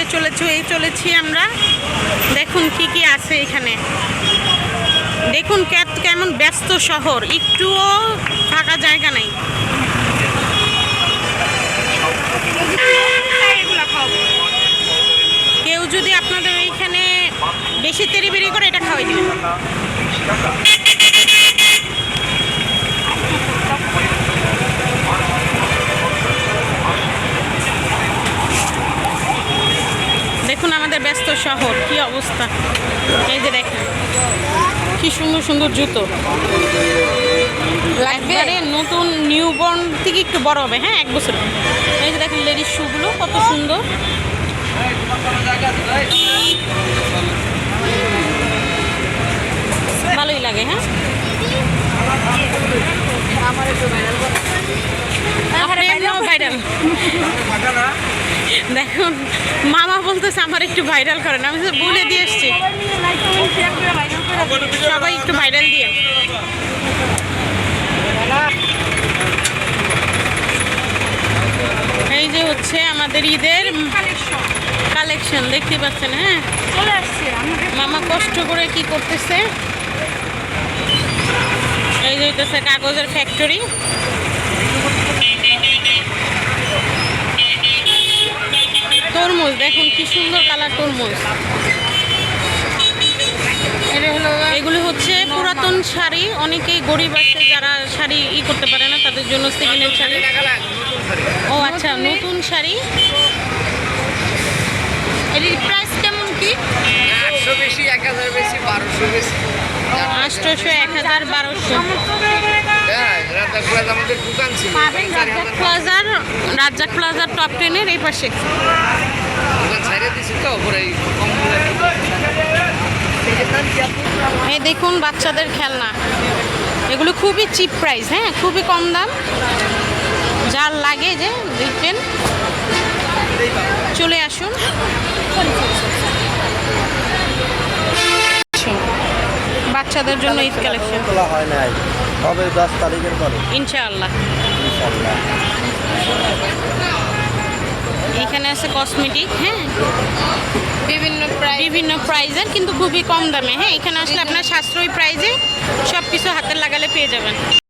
যে চলেছি, এই চলেছি আমরা। দেখুন কি কি আছে এখানে। দেখুন কেমন ব্যস্ত শহর, একটুও থাকা জায়গা নাই। কেউ যদি আপনাদের এইখানে বেশি বেরি করে, এটা খাওয়াই দিবেন দেখুন আমাদের ব্যস্ত শহর কি অবস্থা? এই যে দেখেন কি সুন্দর সুন্দর জুতো। একবারে নতুন নিউবর্ন থেকে একটু বড় হবে হ্যাঁ এক বছর। এই যে দেখেন লেডিস শুগুলো কত সুন্দর। ভালোই লাগে হ্যাঁ আমার এমনিও ভাইরাল দেখুন মামা বলতেছে আমার একটু ভাইরাল করেন আমি তো বলে দিয়ে এসছি। সবাই একটু ভাইরাল দিয়ে। এই যে হচ্ছে আমাদের ঈদের কালেকশন দেখতে পাচ্ছেন হ্যাঁ? চলে আসছে মামা কষ্ট করে কি করতেছে? এই যে হইতেছে কাগজের ফ্যাক্টরি তরমুজ দেখুন কি সুন্দর কালার তরমুজ। এগুলো হচ্ছে পুরাতন শাড়ি অনেকেই গরিব আছে যারা শাড়ি ই করতে পারে না তাদের জন্য সেকেন্ড হ্যান্ড শাড়ি। ও আচ্ছা নতুন শাড়ি? এটির প্রাইস কেমন কি? আটশো বেশি এক হাজার বেশি বারোশো বেশি। আটশোশো এক হাজার বারোশো। রাতারপুরাত আমাদের দোকান ছিল। পাবেন রাজ্জাক প্লাজার রাজ্জাক প্লাজার টপ টেনের এই পাশে। এই দেখুন বাচ্চাদের খেলনা। এগুলো খুবই চিপ প্রাইস হ্যাঁ? খুবই কম দাম। যার লাগে যে দেখবেন। চলে আসুন। বাচ্চাদের জন্য ঈদ কালেকশন তোলা হয় নাই তবে দশ তারিখের পরে। ইনশাআল্লাহ। ইনশাল্লাহ এখানে আছে কসমেটিক হ্যাঁ। বিভিন্ন বিভিন্ন প্রাইজের কিন্তু খুবই কম দামে হ্যাঁ। এখানে আসলে আপনার সাশ্রয়ী প্রাইজে সব কিছু হাতের লাগালে পেয়ে যাবেন।